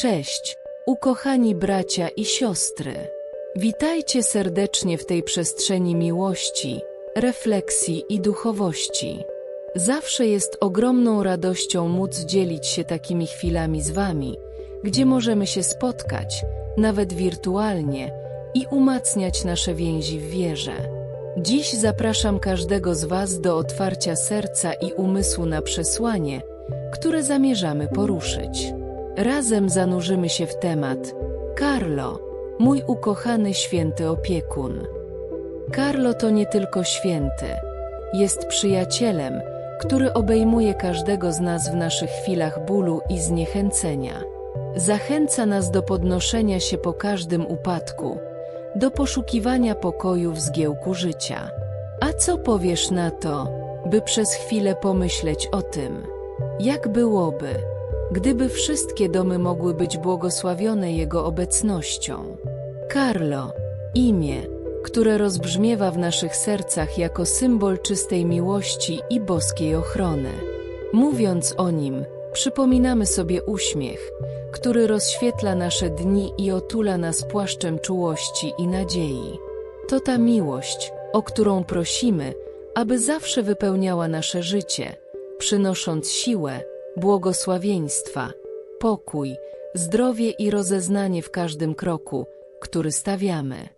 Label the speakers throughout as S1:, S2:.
S1: Cześć, ukochani bracia i siostry. Witajcie serdecznie w tej przestrzeni miłości, refleksji i duchowości. Zawsze jest ogromną radością móc dzielić się takimi chwilami z Wami, gdzie możemy się spotkać, nawet wirtualnie, i umacniać nasze więzi w wierze. Dziś zapraszam każdego z Was do otwarcia serca i umysłu na przesłanie, które zamierzamy poruszyć. Razem zanurzymy się w temat. Carlo, mój ukochany święty opiekun. Carlo to nie tylko święty, jest przyjacielem, który obejmuje każdego z nas w naszych chwilach bólu i zniechęcenia. Zachęca nas do podnoszenia się po każdym upadku, do poszukiwania pokoju w zgiełku życia. A co powiesz na to, by przez chwilę pomyśleć o tym, jak byłoby, gdyby wszystkie domy mogły być błogosławione Jego obecnością? Carlo, imię, które rozbrzmiewa w naszych sercach jako symbol czystej miłości i boskiej ochrony. Mówiąc o nim, przypominamy sobie uśmiech, który rozświetla nasze dni i otula nas płaszczem czułości i nadziei. To ta miłość, o którą prosimy, aby zawsze wypełniała nasze życie, przynosząc siłę, błogosławieństwa, pokój, zdrowie i rozeznanie w każdym kroku, który stawiamy.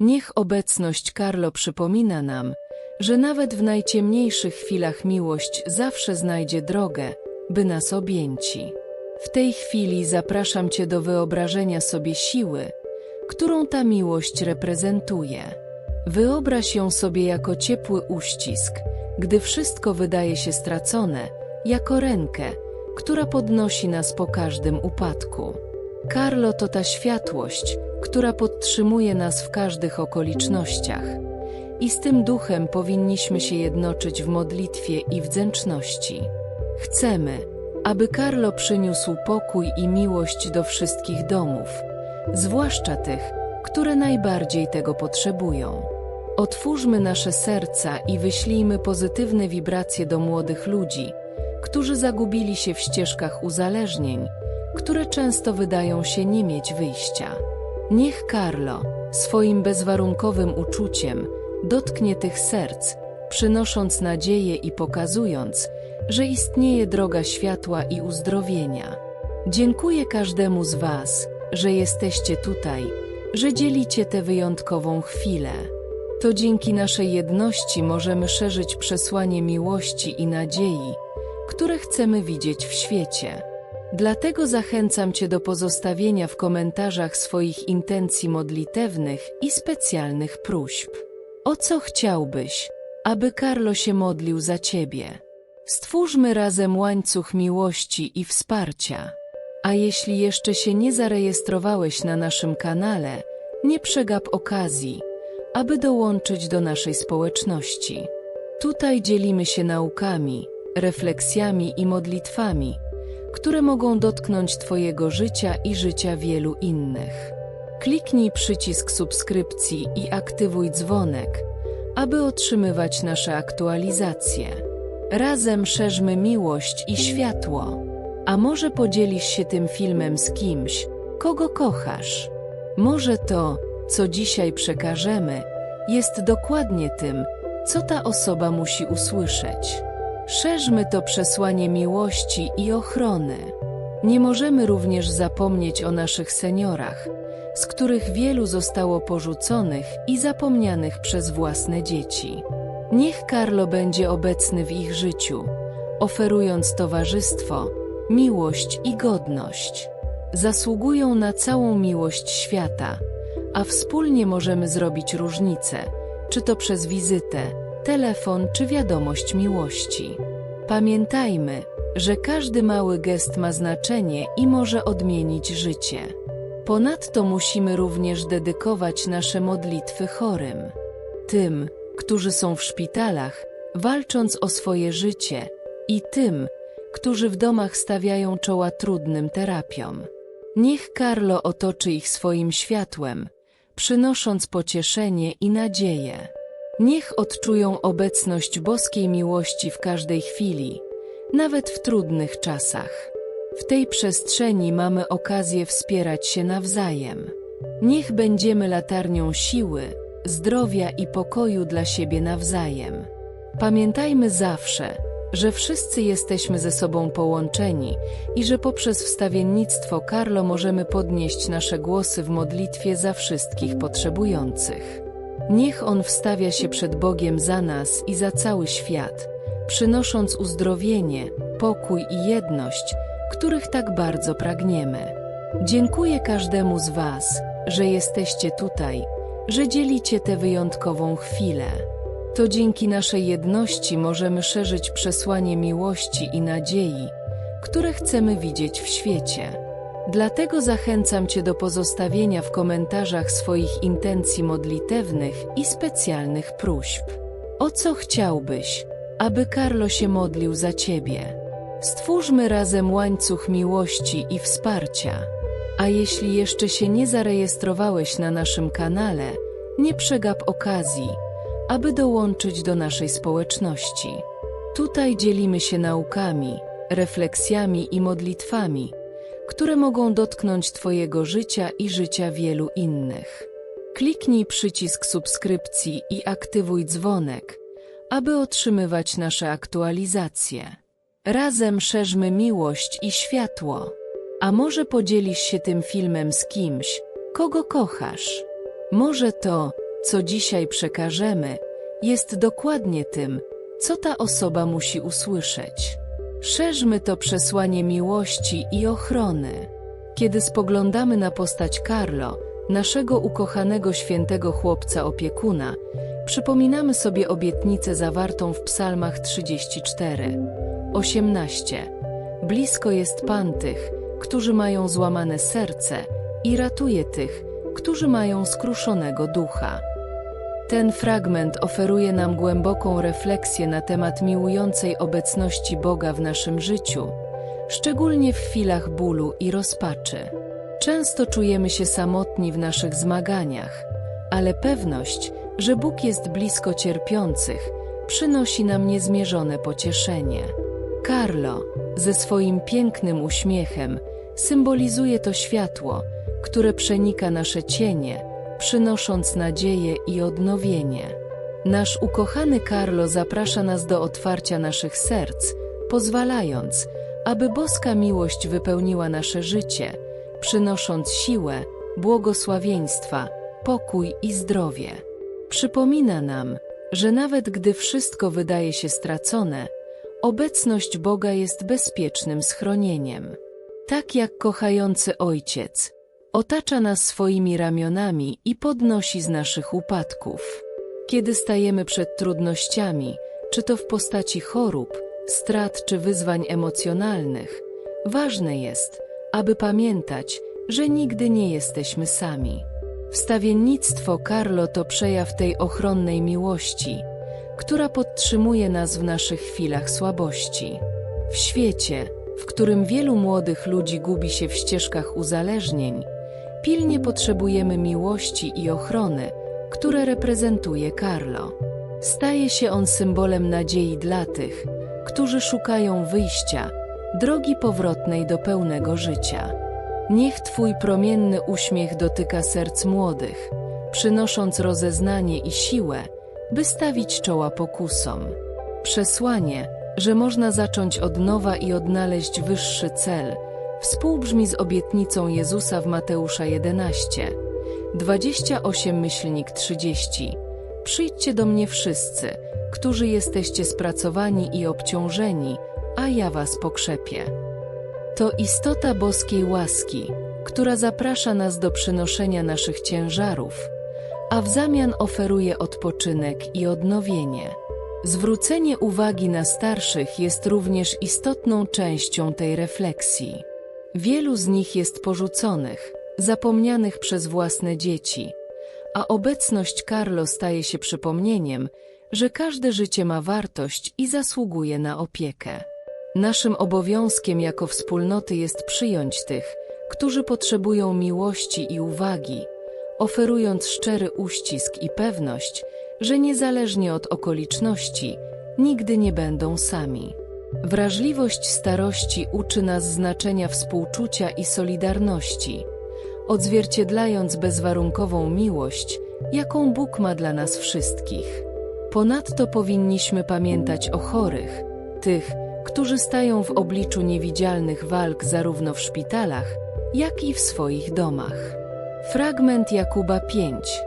S1: Niech obecność Carlo przypomina nam, że nawet w najciemniejszych chwilach miłość zawsze znajdzie drogę, by nas objęci. W tej chwili zapraszam Cię do wyobrażenia sobie siły, którą ta miłość reprezentuje. Wyobraź ją sobie jako ciepły uścisk, gdy wszystko wydaje się stracone, jako rękę, która podnosi nas po każdym upadku. Carlo to ta światłość, która podtrzymuje nas w każdych okolicznościach. I z tym duchem powinniśmy się jednoczyć w modlitwie i wdzięczności. Chcemy, aby Carlo przyniósł pokój i miłość do wszystkich domów, zwłaszcza tych, które najbardziej tego potrzebują. Otwórzmy nasze serca i wyślijmy pozytywne wibracje do młodych ludzi, którzy zagubili się w ścieżkach uzależnień, które często wydają się nie mieć wyjścia. Niech Carlo, swoim bezwarunkowym uczuciem, dotknie tych serc, przynosząc nadzieję i pokazując, że istnieje droga światła i uzdrowienia. Dziękuję każdemu z Was, że jesteście tutaj, że dzielicie tę wyjątkową chwilę. To dzięki naszej jedności możemy szerzyć przesłanie miłości i nadziei, które chcemy widzieć w świecie. Dlatego zachęcam Cię do pozostawienia w komentarzach swoich intencji modlitewnych i specjalnych próśb. O co chciałbyś, aby Carlo się modlił za Ciebie? Stwórzmy razem łańcuch miłości i wsparcia. A jeśli jeszcze się nie zarejestrowałeś na naszym kanale, nie przegap okazji, aby dołączyć do naszej społeczności. Tutaj dzielimy się naukami, refleksjami i modlitwami, które mogą dotknąć Twojego życia i życia wielu innych. Kliknij przycisk subskrypcji i aktywuj dzwonek, aby otrzymywać nasze aktualizacje. Razem szerzmy miłość i światło. A może podzielisz się tym filmem z kimś, kogo kochasz? Może to, co dzisiaj przekażemy, jest dokładnie tym, co ta osoba musi usłyszeć. Szerzmy to przesłanie miłości i ochrony. Nie możemy również zapomnieć o naszych seniorach, z których wielu zostało porzuconych i zapomnianych przez własne dzieci. Niech Carlo będzie obecny w ich życiu, oferując towarzystwo, miłość i godność. Zasługują na całą miłość świata, a wspólnie możemy zrobić różnicę, czy to przez wizytę, telefon czy wiadomość miłości. Pamiętajmy, że każdy mały gest ma znaczenie i może odmienić życie. Ponadto musimy również dedykować nasze modlitwy chorym. Tym, którzy są w szpitalach, walcząc o swoje życie, i tym, którzy w domach stawiają czoła trudnym terapiom. Niech Carlo otoczy ich swoim światłem, przynosząc pocieszenie i nadzieję. Niech odczują obecność boskiej miłości w każdej chwili, nawet w trudnych czasach. W tej przestrzeni mamy okazję wspierać się nawzajem. Niech będziemy latarnią siły, zdrowia i pokoju dla siebie nawzajem. Pamiętajmy zawsze, że wszyscy jesteśmy ze sobą połączeni i że poprzez wstawiennictwo Karlo możemy podnieść nasze głosy w modlitwie za wszystkich potrzebujących. Niech On wstawia się przed Bogiem za nas i za cały świat, przynosząc uzdrowienie, pokój i jedność, których tak bardzo pragniemy. Dziękuję każdemu z Was, że jesteście tutaj, że dzielicie tę wyjątkową chwilę. To dzięki naszej jedności możemy szerzyć przesłanie miłości i nadziei, które chcemy widzieć w świecie. Dlatego zachęcam Cię do pozostawienia w komentarzach swoich intencji modlitewnych i specjalnych próśb. O co chciałbyś, aby Karlo się modlił za Ciebie? Stwórzmy razem łańcuch miłości i wsparcia. A jeśli jeszcze się nie zarejestrowałeś na naszym kanale, nie przegap okazji, aby dołączyć do naszej społeczności. Tutaj dzielimy się naukami, refleksjami i modlitwami, które mogą dotknąć Twojego życia i życia wielu innych. Kliknij przycisk subskrypcji i aktywuj dzwonek, aby otrzymywać nasze aktualizacje. Razem szerzmy miłość i światło. A może podzielisz się tym filmem z kimś, kogo kochasz? Może to, co dzisiaj przekażemy, jest dokładnie tym, co ta osoba musi usłyszeć. Szerzmy to przesłanie miłości i ochrony. Kiedy spoglądamy na postać Carlo, naszego ukochanego świętego chłopca opiekuna, przypominamy sobie obietnicę zawartą w psalmach 34, 18. Blisko jest Pan tych, którzy mają złamane serce i ratuje tych, którzy mają skruszonego ducha. Ten fragment oferuje nam głęboką refleksję na temat miłującej obecności Boga w naszym życiu, szczególnie w chwilach bólu i rozpaczy. Często czujemy się samotni w naszych zmaganiach, ale pewność, że Bóg jest blisko cierpiących, przynosi nam niezmierzone pocieszenie. Carlo, ze swoim pięknym uśmiechem, symbolizuje to światło, które przenika nasze cienie, przynosząc nadzieję i odnowienie. Nasz ukochany Carlo zaprasza nas do otwarcia naszych serc, pozwalając, aby boska miłość wypełniła nasze życie, przynosząc siłę, błogosławieństwa, pokój i zdrowie. Przypomina nam, że nawet gdy wszystko wydaje się stracone, obecność Boga jest bezpiecznym schronieniem. Tak jak kochający ojciec, otacza nas swoimi ramionami i podnosi z naszych upadków. Kiedy stajemy przed trudnościami, czy to w postaci chorób, strat czy wyzwań emocjonalnych, ważne jest, aby pamiętać, że nigdy nie jesteśmy sami. Wstawiennictwo Carlo to przejaw tej ochronnej miłości, która podtrzymuje nas w naszych chwilach słabości. W świecie, w którym wielu młodych ludzi gubi się w ścieżkach uzależnień, pilnie potrzebujemy miłości i ochrony, które reprezentuje Carlo. Staje się on symbolem nadziei dla tych, którzy szukają wyjścia, drogi powrotnej do pełnego życia. Niech Twój promienny uśmiech dotyka serc młodych, przynosząc rozeznanie i siłę, by stawić czoła pokusom. Przesłanie, że można zacząć od nowa i odnaleźć wyższy cel, współbrzmi z obietnicą Jezusa w Mateusza 11, 28 myślnik 30. Przyjdźcie do mnie wszyscy, którzy jesteście spracowani i obciążeni, a ja was pokrzepię. To istota boskiej łaski, która zaprasza nas do przynoszenia naszych ciężarów, a w zamian oferuje odpoczynek i odnowienie. Zwrócenie uwagi na starszych jest również istotną częścią tej refleksji. Wielu z nich jest porzuconych, zapomnianych przez własne dzieci, a obecność Carlo staje się przypomnieniem, że każde życie ma wartość i zasługuje na opiekę. Naszym obowiązkiem jako wspólnoty jest przyjąć tych, którzy potrzebują miłości i uwagi, oferując szczery uścisk i pewność, że niezależnie od okoliczności, nigdy nie będą sami. Wrażliwość starości uczy nas znaczenia współczucia i solidarności, odzwierciedlając bezwarunkową miłość, jaką Bóg ma dla nas wszystkich. Ponadto powinniśmy pamiętać o chorych, tych, którzy stają w obliczu niewidzialnych walk zarówno w szpitalach, jak i w swoich domach. Fragment Jakuba 5.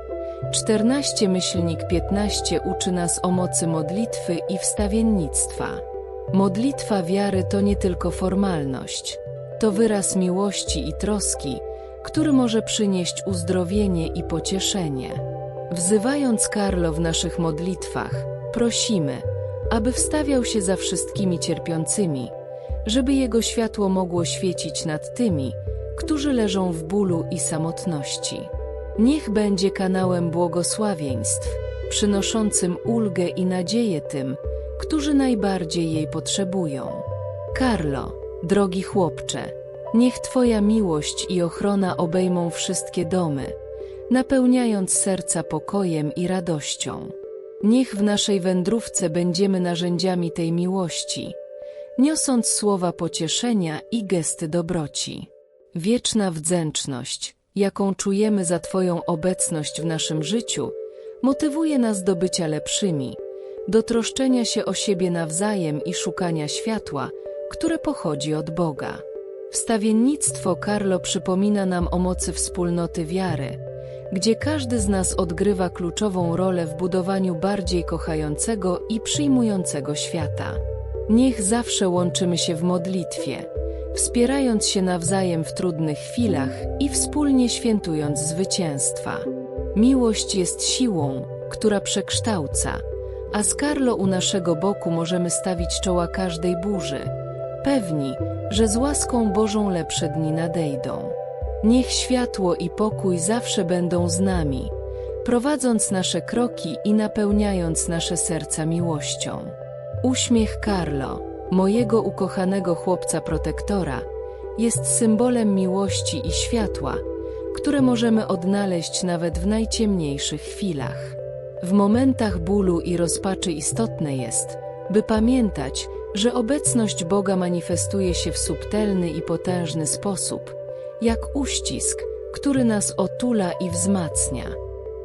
S1: 14 myślnik 15 uczy nas o mocy modlitwy i wstawiennictwa. Modlitwa wiary to nie tylko formalność, to wyraz miłości i troski, który może przynieść uzdrowienie i pocieszenie. Wzywając Karlo w naszych modlitwach, prosimy, aby wstawiał się za wszystkimi cierpiącymi, żeby jego światło mogło świecić nad tymi, którzy leżą w bólu i samotności. Niech będzie kanałem błogosławieństw, przynoszącym ulgę i nadzieję tym, którzy najbardziej jej potrzebują. Karlo, drogi chłopcze, niech Twoja miłość i ochrona obejmą wszystkie domy, napełniając serca pokojem i radością. Niech w naszej wędrówce będziemy narzędziami tej miłości, niosąc słowa pocieszenia i gesty dobroci. Wieczna wdzięczność, jaką czujemy za Twoją obecność w naszym życiu, motywuje nas do bycia lepszymi, do troszczenia się o siebie nawzajem i szukania światła, które pochodzi od Boga. Wstawiennictwo Karlo przypomina nam o mocy wspólnoty wiary, gdzie każdy z nas odgrywa kluczową rolę w budowaniu bardziej kochającego i przyjmującego świata. Niech zawsze łączymy się w modlitwie, wspierając się nawzajem w trudnych chwilach i wspólnie świętując zwycięstwa. Miłość jest siłą, która przekształca, a z Karlo u naszego boku możemy stawić czoła każdej burzy, pewni, że z łaską Bożą lepsze dni nadejdą. Niech światło i pokój zawsze będą z nami, prowadząc nasze kroki i napełniając nasze serca miłością. Uśmiech Carlo, mojego ukochanego chłopca protektora, jest symbolem miłości i światła, które możemy odnaleźć nawet w najciemniejszych chwilach. W momentach bólu i rozpaczy istotne jest, by pamiętać, że obecność Boga manifestuje się w subtelny i potężny sposób, jak uścisk, który nas otula i wzmacnia.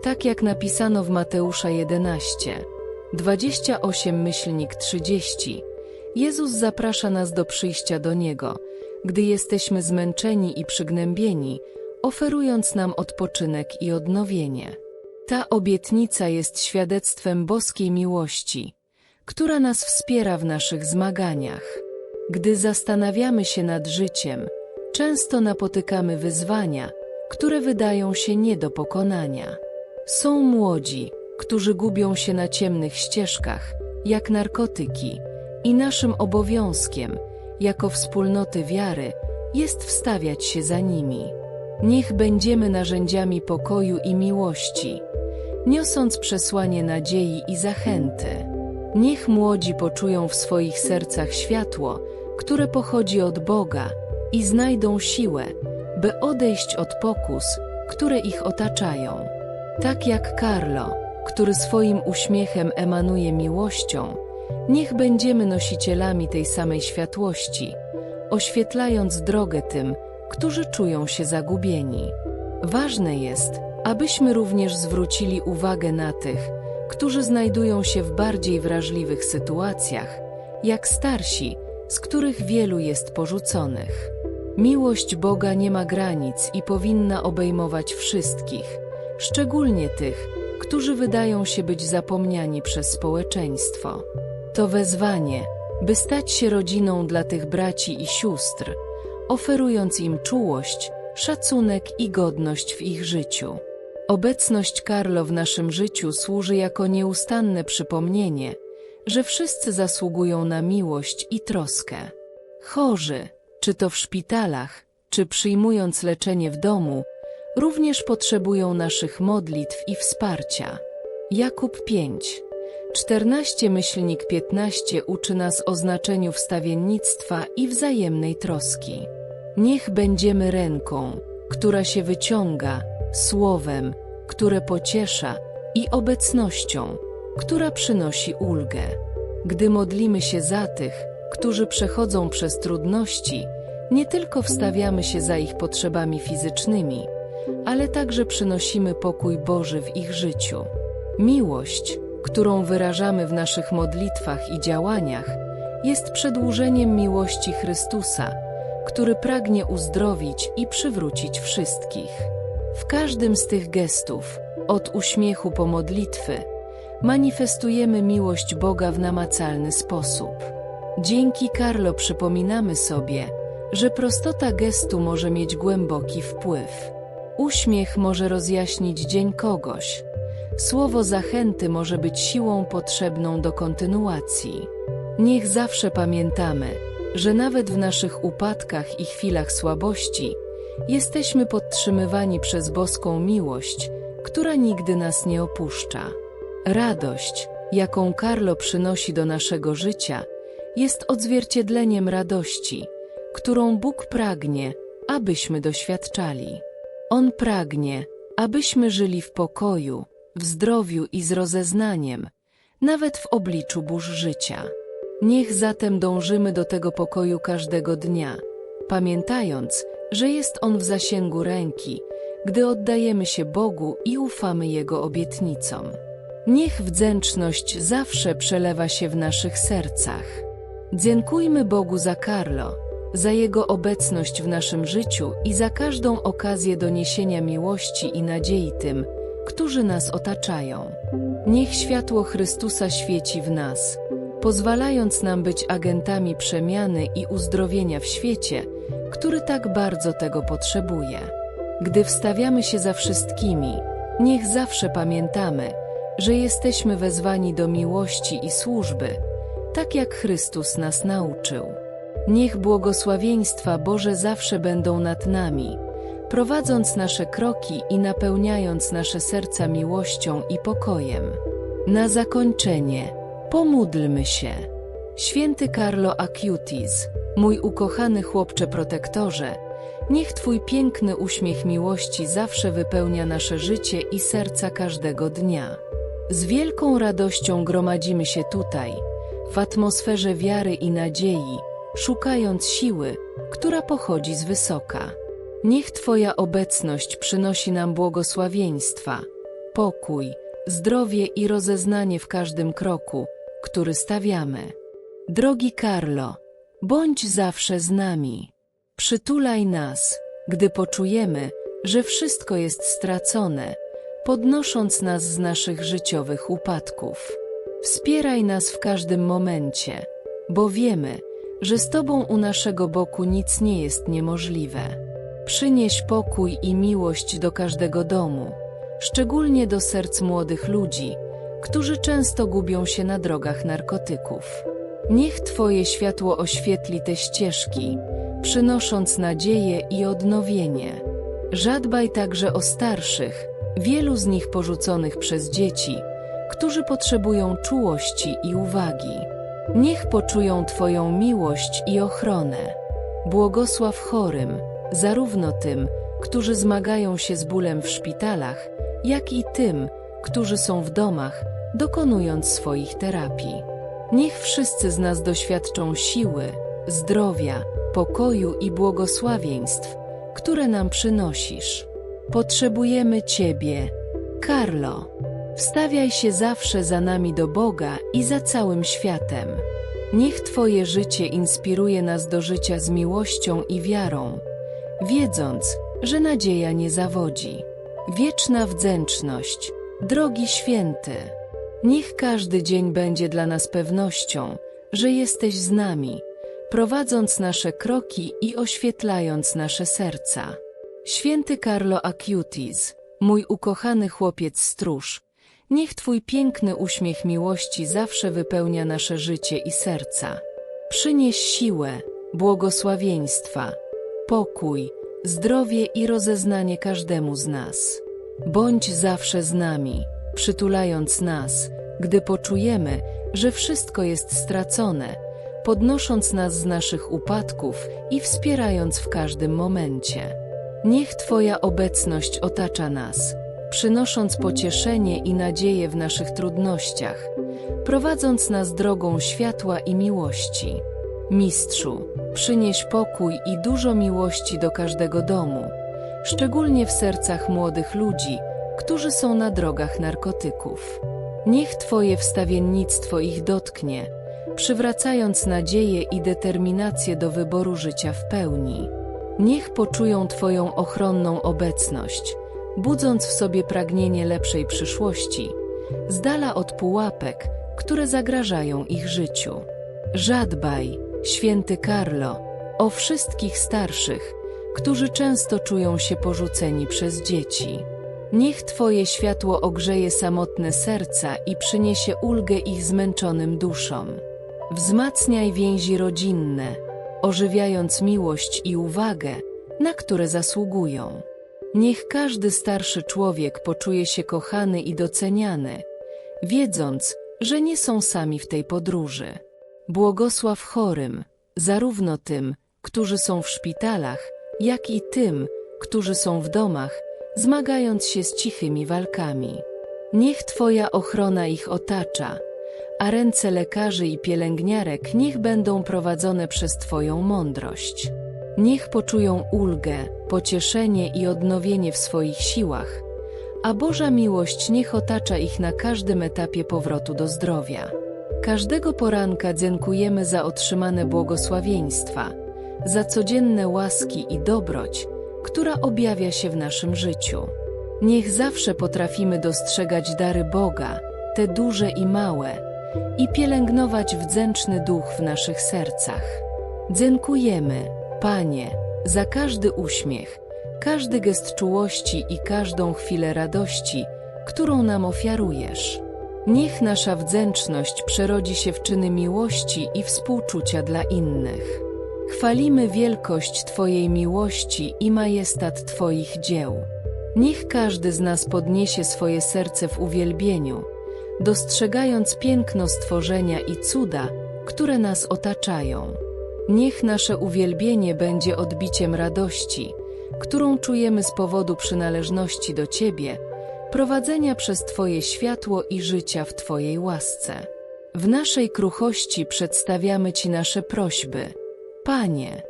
S1: Tak jak napisano w Mateusza 11, 28 myślnik 30, Jezus zaprasza nas do przyjścia do Niego, gdy jesteśmy zmęczeni i przygnębieni, oferując nam odpoczynek i odnowienie. Ta obietnica jest świadectwem boskiej miłości, która nas wspiera w naszych zmaganiach. Gdy zastanawiamy się nad życiem, często napotykamy wyzwania, które wydają się nie do pokonania. Są młodzi, którzy gubią się na ciemnych ścieżkach, jak narkotyki, i naszym obowiązkiem, jako wspólnoty wiary, jest wstawiać się za nimi. Niech będziemy narzędziami pokoju i miłości, niosąc przesłanie nadziei i zachęty. Niech młodzi poczują w swoich sercach światło, które pochodzi od Boga i znajdą siłę, by odejść od pokus, które ich otaczają. Tak jak Carlo, który swoim uśmiechem emanuje miłością, niech będziemy nosicielami tej samej światłości, oświetlając drogę tym, którzy czują się zagubieni. Ważne jest, abyśmy również zwrócili uwagę na tych, którzy znajdują się w bardziej wrażliwych sytuacjach, jak starsi, z których wielu jest porzuconych. Miłość Boga nie ma granic i powinna obejmować wszystkich, szczególnie tych, którzy wydają się być zapomniani przez społeczeństwo. To wezwanie, by stać się rodziną dla tych braci i sióstr, oferując im czułość, szacunek i godność w ich życiu. Obecność Karlo w naszym życiu służy jako nieustanne przypomnienie, że wszyscy zasługują na miłość i troskę. Chorzy, czy to w szpitalach, czy przyjmując leczenie w domu, również potrzebują naszych modlitw i wsparcia. Jakub 5 14 myślnik 15 uczy nas o znaczeniu wstawiennictwa i wzajemnej troski. Niech będziemy ręką, która się wyciąga, słowem, które pociesza i obecnością, która przynosi ulgę. Gdy modlimy się za tych, którzy przechodzą przez trudności, nie tylko wstawiamy się za ich potrzebami fizycznymi, ale także przynosimy pokój Boży w ich życiu. Miłość, którą wyrażamy w naszych modlitwach i działaniach, jest przedłużeniem miłości Chrystusa, który pragnie uzdrowić i przywrócić wszystkich. W każdym z tych gestów, od uśmiechu po modlitwy, manifestujemy miłość Boga w namacalny sposób. Dzięki Karlo przypominamy sobie, że prostota gestu może mieć głęboki wpływ. Uśmiech może rozjaśnić dzień kogoś. Słowo zachęty może być siłą potrzebną do kontynuacji. Niech zawsze pamiętamy, że nawet w naszych upadkach i chwilach słabości jesteśmy podtrzymywani przez boską miłość, która nigdy nas nie opuszcza. Radość, jaką Karlo przynosi do naszego życia, jest odzwierciedleniem radości, którą Bóg pragnie, abyśmy doświadczali. On pragnie, abyśmy żyli w pokoju, w zdrowiu i z rozeznaniem, nawet w obliczu burz życia. Niech zatem dążymy do tego pokoju każdego dnia, pamiętając, że jest on w zasięgu ręki, gdy oddajemy się Bogu i ufamy Jego obietnicom. Niech wdzięczność zawsze przelewa się w naszych sercach. Dziękujmy Bogu za Karlo, za Jego obecność w naszym życiu i za każdą okazję do niesienia miłości i nadziei tym, którzy nas otaczają. Niech światło Chrystusa świeci w nas, pozwalając nam być agentami przemiany i uzdrowienia w świecie, który tak bardzo tego potrzebuje. Gdy wstawiamy się za wszystkimi, niech zawsze pamiętamy, że jesteśmy wezwani do miłości i służby, tak jak Chrystus nas nauczył. Niech błogosławieństwa Boże zawsze będą nad nami, prowadząc nasze kroki i napełniając nasze serca miłością i pokojem. Na zakończenie, pomódlmy się. Święty Carlo Acutis, mój ukochany chłopcze protektorze, niech Twój piękny uśmiech miłości zawsze wypełnia nasze życie i serca każdego dnia. Z wielką radością gromadzimy się tutaj, w atmosferze wiary i nadziei, szukając siły, która pochodzi z wysoka. Niech Twoja obecność przynosi nam błogosławieństwa, pokój, zdrowie i rozeznanie w każdym kroku, który stawiamy. Drogi Karlo, bądź zawsze z nami. Przytulaj nas, gdy poczujemy, że wszystko jest stracone, podnosząc nas z naszych życiowych upadków. Wspieraj nas w każdym momencie, bo wiemy, że z Tobą u naszego boku nic nie jest niemożliwe. Przynieś pokój i miłość do każdego domu, szczególnie do serc młodych ludzi, którzy często gubią się na drogach narkotyków. Niech Twoje światło oświetli te ścieżki, przynosząc nadzieję i odnowienie. Żadbaj także o starszych, wielu z nich porzuconych przez dzieci, którzy potrzebują czułości i uwagi. Niech poczują Twoją miłość i ochronę. Błogosław chorym, zarówno tym, którzy zmagają się z bólem w szpitalach, jak i tym, którzy są w domach, dokonując swoich terapii. Niech wszyscy z nas doświadczą siły, zdrowia, pokoju i błogosławieństw, które nam przynosisz. Potrzebujemy Ciebie, Karlo. Wstawiaj się zawsze za nami do Boga i za całym światem. Niech Twoje życie inspiruje nas do życia z miłością i wiarą, wiedząc, że nadzieja nie zawodzi. Wieczna wdzięczność, drogi święty. Niech każdy dzień będzie dla nas pewnością, że jesteś z nami, prowadząc nasze kroki i oświetlając nasze serca. Święty Carlo Acutis, mój ukochany chłopiec stróż, niech Twój piękny uśmiech miłości zawsze wypełnia nasze życie i serca. Przynieś siłę, błogosławieństwa, pokój, zdrowie i rozeznanie każdemu z nas. Bądź zawsze z nami, przytulając nas, gdy poczujemy, że wszystko jest stracone, podnosząc nas z naszych upadków i wspierając w każdym momencie. Niech Twoja obecność otacza nas, przynosząc pocieszenie i nadzieję w naszych trudnościach, prowadząc nas drogą światła i miłości. Mistrzu, przynieś pokój i dużo miłości do każdego domu, szczególnie w sercach młodych ludzi, którzy są na drogach narkotyków. Niech Twoje wstawiennictwo ich dotknie, przywracając nadzieję i determinację do wyboru życia w pełni. Niech poczują Twoją ochronną obecność, budząc w sobie pragnienie lepszej przyszłości, z dala od pułapek, które zagrażają ich życiu. Żadbaj, święty Karlo, o wszystkich starszych, którzy często czują się porzuceni przez dzieci. Niech Twoje światło ogrzeje samotne serca i przyniesie ulgę ich zmęczonym duszom. Wzmacniaj więzi rodzinne, ożywiając miłość i uwagę, na które zasługują. Niech każdy starszy człowiek poczuje się kochany i doceniany, wiedząc, że nie są sami w tej podróży. Błogosław chorym, zarówno tym, którzy są w szpitalach, jak i tym, którzy są w domach, zmagając się z cichymi walkami. Niech Twoja ochrona ich otacza, a ręce lekarzy i pielęgniarek niech będą prowadzone przez Twoją mądrość. Niech poczują ulgę, pocieszenie i odnowienie w swoich siłach, a Boża miłość niech otacza ich na każdym etapie powrotu do zdrowia. Każdego poranka dziękujemy za otrzymane błogosławieństwa, za codzienne łaski i dobroć, która objawia się w naszym życiu. Niech zawsze potrafimy dostrzegać dary Boga, te duże i małe, i pielęgnować wdzięczny duch w naszych sercach. Dziękujemy, Panie, za każdy uśmiech, każdy gest czułości i każdą chwilę radości, którą nam ofiarujesz. Niech nasza wdzięczność przerodzi się w czyny miłości i współczucia dla innych. Chwalimy wielkość Twojej miłości i majestat Twoich dzieł. Niech każdy z nas podniesie swoje serce w uwielbieniu, dostrzegając piękno stworzenia i cuda, które nas otaczają. Niech nasze uwielbienie będzie odbiciem radości, którą czujemy z powodu przynależności do Ciebie, prowadzenia przez Twoje światło i życia w Twojej łasce. W naszej kruchości przedstawiamy Ci nasze prośby. Panie,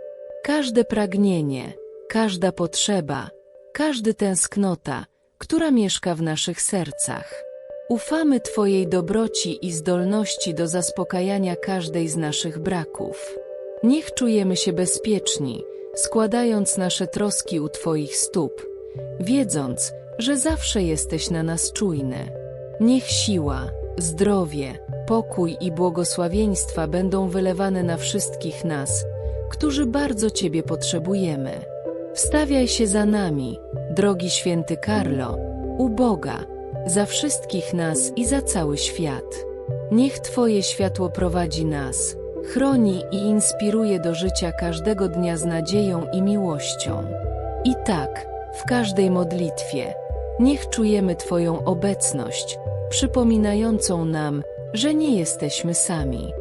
S1: każde pragnienie, każda potrzeba, każdy tęsknota, która mieszka w naszych sercach. Ufamy Twojej dobroci i zdolności do zaspokajania każdej z naszych braków. Niech czujemy się bezpieczni, składając nasze troski u Twoich stóp, wiedząc, że zawsze jesteś na nas czujny. Niech siła, zdrowie, pokój i błogosławieństwa będą wylewane na wszystkich nas, którzy bardzo Ciebie potrzebujemy. Wstawiaj się za nami, drogi święty Karlo, u Boga, za wszystkich nas i za cały świat. Niech Twoje światło prowadzi nas, chroni i inspiruje do życia każdego dnia z nadzieją i miłością. I tak, w każdej modlitwie, niech czujemy Twoją obecność, przypominającą nam, że nie jesteśmy sami.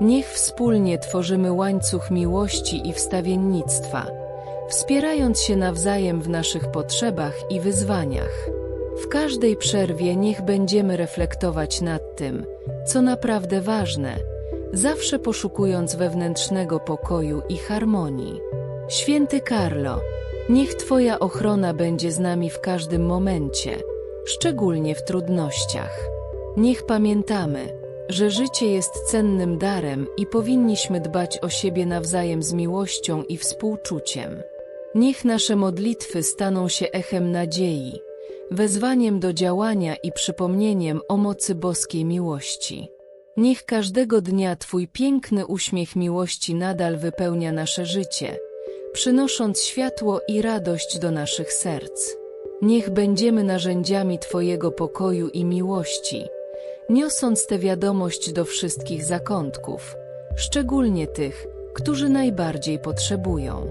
S1: Niech wspólnie tworzymy łańcuch miłości i wstawiennictwa, wspierając się nawzajem w naszych potrzebach i wyzwaniach. W każdej przerwie niech będziemy reflektować nad tym, co naprawdę ważne, zawsze poszukując wewnętrznego pokoju i harmonii. Święty Karlo, niech Twoja ochrona będzie z nami w każdym momencie, szczególnie w trudnościach. Niech pamiętamy, że życie jest cennym darem i powinniśmy dbać o siebie nawzajem z miłością i współczuciem. Niech nasze modlitwy staną się echem nadziei, wezwaniem do działania i przypomnieniem o mocy boskiej miłości. Niech każdego dnia Twój piękny uśmiech miłości nadal wypełnia nasze życie, przynosząc światło i radość do naszych serc. Niech będziemy narzędziami Twojego pokoju i miłości, niosąc tę wiadomość do wszystkich zakątków, szczególnie tych, którzy najbardziej potrzebują.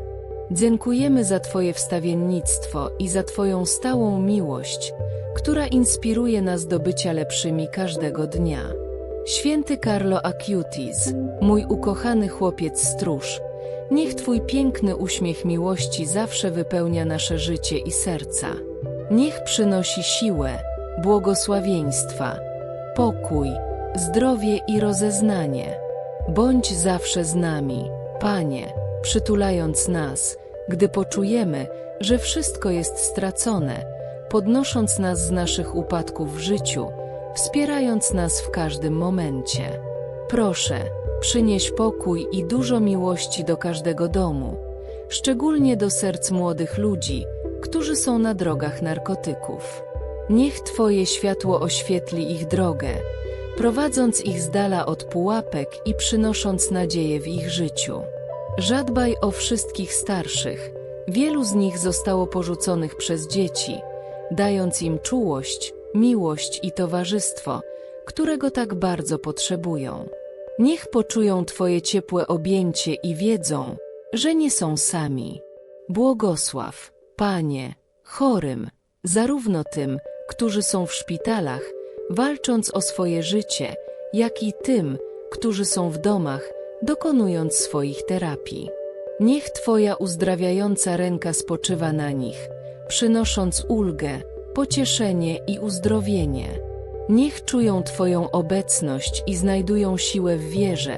S1: Dziękujemy za Twoje wstawiennictwo i za Twoją stałą miłość, która inspiruje nas do bycia lepszymi każdego dnia. Święty Carlo Acutis, mój ukochany chłopiec stróż, niech Twój piękny uśmiech miłości zawsze wypełnia nasze życie i serca. Niech przynosi siłę, błogosławieństwa, pokój, zdrowie i rozeznanie. Bądź zawsze z nami, Panie, przytulając nas, gdy poczujemy, że wszystko jest stracone, podnosząc nas z naszych upadków w życiu, wspierając nas w każdym momencie. Proszę, przynieś pokój i dużo miłości do każdego domu, szczególnie do serc młodych ludzi, którzy są na drogach narkotyków. Niech Twoje światło oświetli ich drogę, prowadząc ich z dala od pułapek i przynosząc nadzieję w ich życiu. Żadbaj o wszystkich starszych. Wielu z nich zostało porzuconych przez dzieci, dając im czułość, miłość i towarzystwo, którego tak bardzo potrzebują. Niech poczują Twoje ciepłe objęcie i wiedzą, że nie są sami. Błogosław, Panie, chorym, zarówno tym, którzy są w szpitalach, walcząc o swoje życie, jak i tym, którzy są w domach, dokonując swoich terapii. Niech Twoja uzdrawiająca ręka spoczywa na nich, przynosząc ulgę, pocieszenie i uzdrowienie. Niech czują Twoją obecność i znajdują siłę w wierze,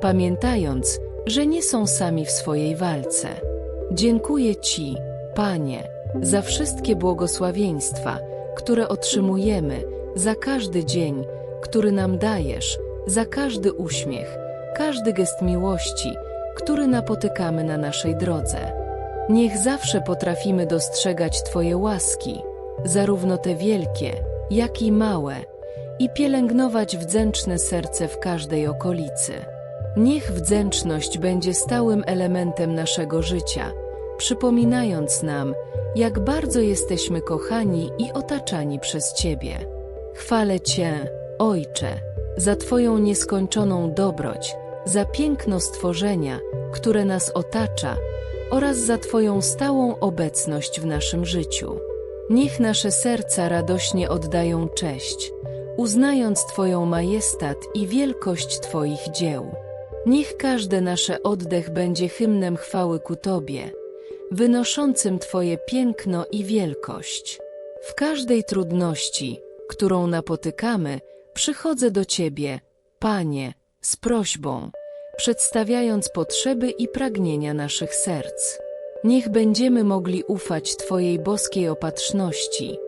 S1: pamiętając, że nie są sami w swojej walce. Dziękuję Ci, Panie, za wszystkie błogosławieństwa, które otrzymujemy, za każdy dzień, który nam dajesz, za każdy uśmiech, każdy gest miłości, który napotykamy na naszej drodze. Niech zawsze potrafimy dostrzegać Twoje łaski, zarówno te wielkie, jak i małe, i pielęgnować wdzięczne serce w każdej okolicy. Niech wdzięczność będzie stałym elementem naszego życia, przypominając nam, jak bardzo jesteśmy kochani i otaczani przez Ciebie. Chwalę Cię, Ojcze, za Twoją nieskończoną dobroć, za piękno stworzenia, które nas otacza oraz za Twoją stałą obecność w naszym życiu. Niech nasze serca radośnie oddają cześć, uznając Twoją majestat i wielkość Twoich dzieł. Niech każde nasze oddech będzie hymnem chwały ku Tobie, wynoszącym Twoje piękno i wielkość. W każdej trudności, którą napotykamy, przychodzę do Ciebie, Panie, z prośbą, przedstawiając potrzeby i pragnienia naszych serc. Niech będziemy mogli ufać Twojej boskiej opatrzności,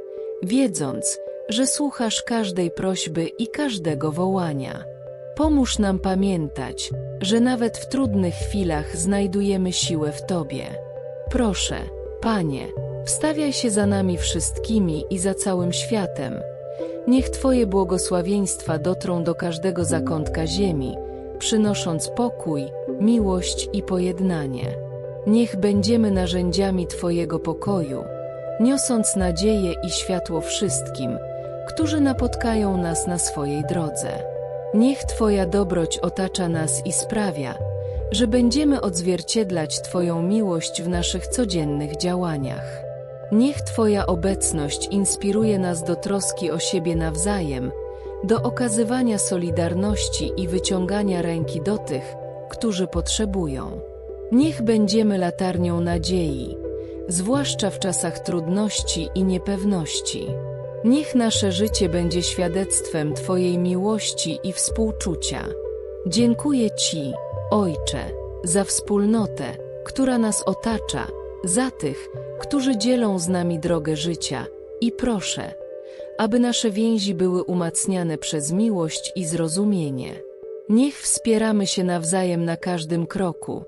S1: wiedząc, że słuchasz każdej prośby i każdego wołania. Pomóż nam pamiętać, że nawet w trudnych chwilach znajdujemy siłę w Tobie. Proszę, Panie, wstawiaj się za nami wszystkimi i za całym światem. Niech Twoje błogosławieństwa dotrą do każdego zakątka ziemi, przynosząc pokój, miłość i pojednanie. Niech będziemy narzędziami Twojego pokoju, niosąc nadzieję i światło wszystkim, którzy napotkają nas na swojej drodze. Niech Twoja dobroć otacza nas i sprawia, że będziemy odzwierciedlać Twoją miłość w naszych codziennych działaniach. Niech Twoja obecność inspiruje nas do troski o siebie nawzajem, do okazywania solidarności i wyciągania ręki do tych, którzy potrzebują. Niech będziemy latarnią nadziei, zwłaszcza w czasach trudności i niepewności. Niech nasze życie będzie świadectwem Twojej miłości i współczucia. Dziękuję Ci, Ojcze, za wspólnotę, która nas otacza, za tych, którzy dzielą z nami drogę życia i proszę, aby nasze więzi były umacniane przez miłość i zrozumienie. Niech wspieramy się nawzajem na każdym kroku,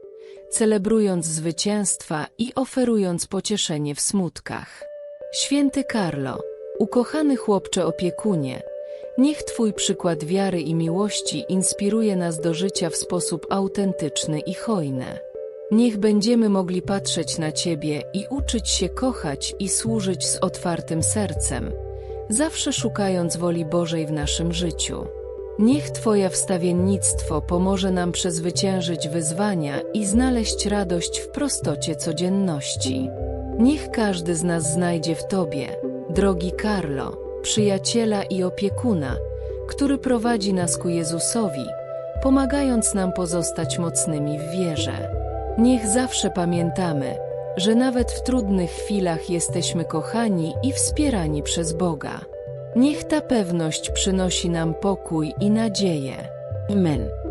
S1: celebrując zwycięstwa i oferując pocieszenie w smutkach. Święty Karlo, ukochany chłopcze opiekunie, niech Twój przykład wiary i miłości inspiruje nas do życia w sposób autentyczny i hojny. Niech będziemy mogli patrzeć na Ciebie i uczyć się kochać i służyć z otwartym sercem, zawsze szukając woli Bożej w naszym życiu. Niech Twoja wstawiennictwo pomoże nam przezwyciężyć wyzwania i znaleźć radość w prostocie codzienności. Niech każdy z nas znajdzie w Tobie, drogi Karlo, przyjaciela i opiekuna, który prowadzi nas ku Jezusowi, pomagając nam pozostać mocnymi w wierze. Niech zawsze pamiętamy, że nawet w trudnych chwilach jesteśmy kochani i wspierani przez Boga. Niech ta pewność przynosi nam pokój i nadzieję. Amen.